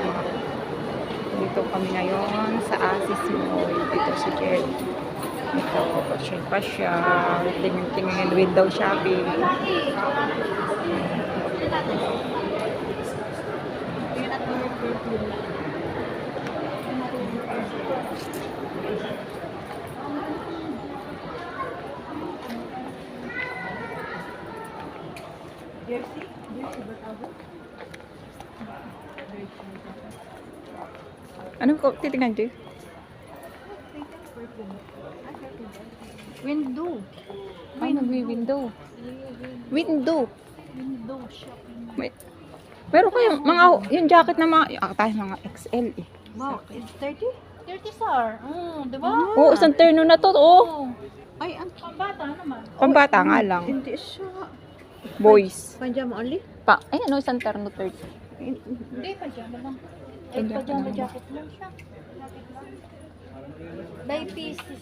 mga dito kami ngayon sa Asis Mall. Dito si Jed. Ito, pasyal pa siya. Tingin-tingin window shopping. Ano ko titingnan, Jay? Window. Ay, nagwi-window. Window. Window shopping. May, meron kayong mga, yung jacket na mga, ah, tayo mga XL eh. Wow, it's 30? 30 sir. Mm, di ba? Oo, isang terno na to, oh. Oh. Ay, ang pambata naman. Pambata nga lang. Hindi siya. Boys. Panjama only? Pa, ay ano, isang terno 30. Hindi, pajama lang. Eh, Pajama pajama lang. jacket lang siya. Jacket lang. By pieces.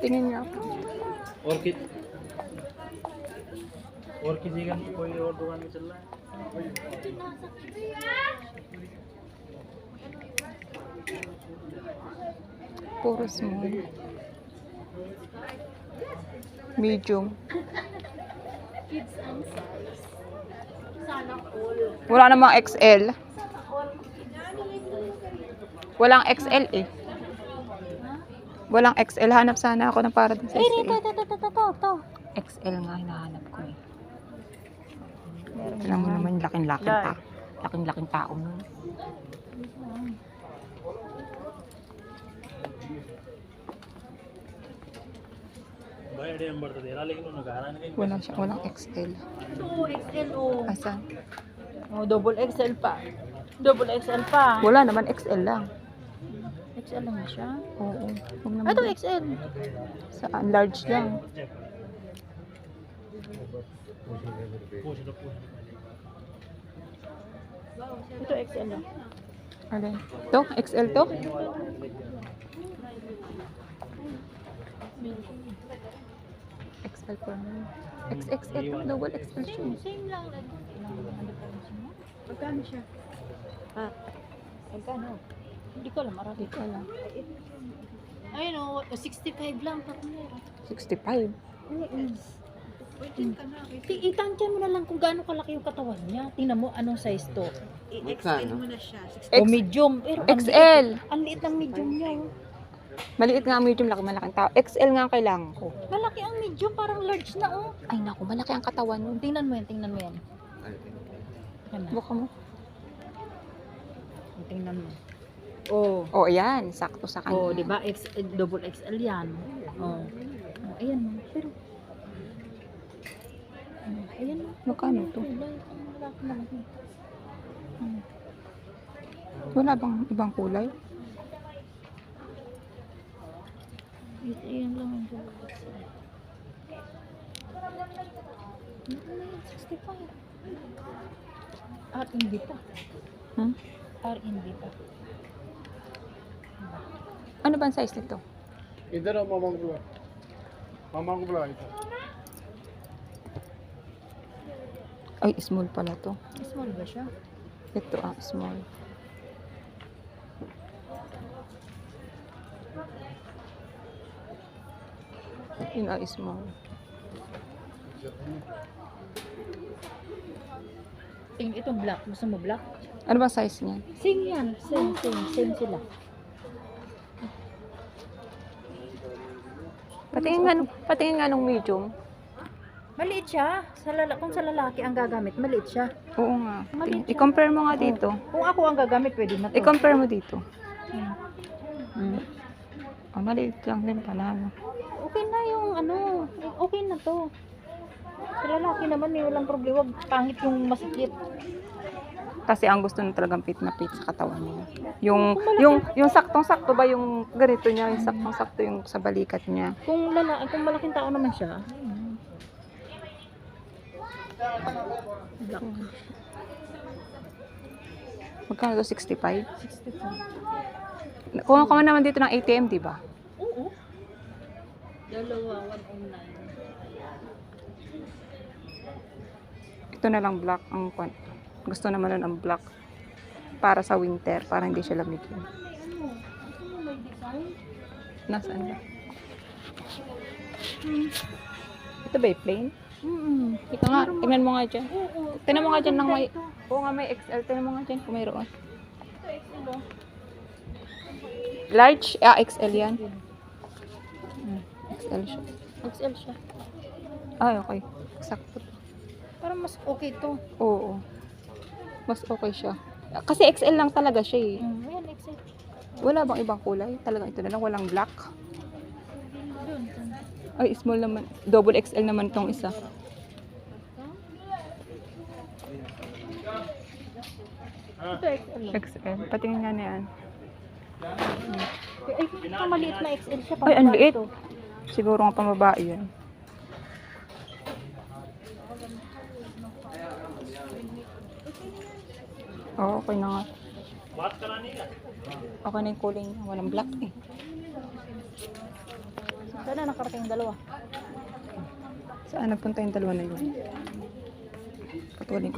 Tingnan niya. और कि और किसी का कोई और दुकान में चल रहा है Puro small. Medium. Kids and size. Wala namang XL. Walang XL eh. Walang XL. Hanap sana ako ng para din sa XL. ito, ito, ito, ito, ito. XL nga hinahanap ko eh. Alam mo naman, laking-laking ta. Laking-laking tao nun. Wala siya, walang XL. Oo, XL o. Asan? Oh, double XL pa. Double XL pa. Wala naman, XL lang. XL lang siya? Oo. Huwag naman. Ah, ito XL. Saan? Ah, large lang. Ito XL lang. Alin? Ito? XL to? XL for me. XXL to. Double XL siya. Same, same lang. Magkano siya? Ah, magkano? Hindi ko alam, marami. Hindi ko alam. Ayun o, 65 lang. Tatlo. 65. Itansya mo na lang kung gaano kalaki yung katawan niya. Tingnan mo anong size to. I-extend mo na siya. O medium. Pero XL. Ang liit ng medium niya. oh. Maliit nga ang medium, laki malaking tao. XL nga ang kailangan ko. Malaki ang medium, parang large na oh. Ay naku, malaki ang katawan nun. Tingnan mo yan, tingnan mo yan. Yan na. Buka mo. Tingnan mo. Oh. Oh, ayan. Sakto sa kanya. Oh, di ba? X, double XL yan. Oh. oh ayan mo. Pero, oh, ayan mo. Magkano to? Wala bang ibang kulay? So, lang ang bubuksan. Naku na yun, 65. R&B pa. Ha? Huh? R&B pa. Ano ba ang size nito? Ito na mamang gula. Mamang gula ito. Ay, small pala to. Small ba siya? Ito ah, small. Yun ay small. Tingin ito black. Gusto mo black? Ano ba size niya? Same yan. Same, same. Same sila. Patingin nga, patingin nga nung medium. Maliit siya. Sa lala kung sa lalaki ang gagamit, maliit siya. Oo nga. Maliit siya. I-compare mo nga dito. Kung ako ang gagamit, pwede na to. I-compare mo dito. Hmm. Mm. Oh, maliit lang din pala. No? Okay na yung ano, okay na to. Sa lalaki naman may walang problema. Pangit yung masikip. Kasi ang gusto niya talagang fit na fit sa katawan niya. Yung, yung, yung saktong-sakto ba yung ganito niya, yung saktong-sakto yung sa balikat niya. Kung lala, kung malaking tao naman siya, black. Magkano to? 65? 65. Kung ka naman dito ng ATM, di ba? Oo. Dalawa, 109. Ito na lang black ang kwan. Gusto naman nun ang black. Para sa winter, para hindi siya lamigin. Nasaan ba? Ito ba yung plain? Mm-mm. Ito nga, tingnan mo nga dyan. Oo. Tingnan mo nga dyan ng may... Oo nga, may XL. Tingnan mo nga dyan kung mayroon. Ito, XL, oh. Large? Ah, XL yan. XL siya. XL siya. Ay, okay. Sakto. Parang mas okay to. Oo. Mas okay siya. Kasi XL lang talaga siya eh. Mm, ayan, XL. Wala bang ibang kulay? Talagang ito na lang. Walang black. Ay, small naman. Double XL naman tong isa. Ito, XL. XL. Patingin nga na yan. Ay, maliit na XL siya. Ay, ang liit. to. Siguro nga pambabae yan. Oo, oh, okay na nga. Okay na yung kulay niya. Walang black eh. Saan na nakarating yung dalawa? Saan nagpunta yung dalawa na yun? Patuloy ko.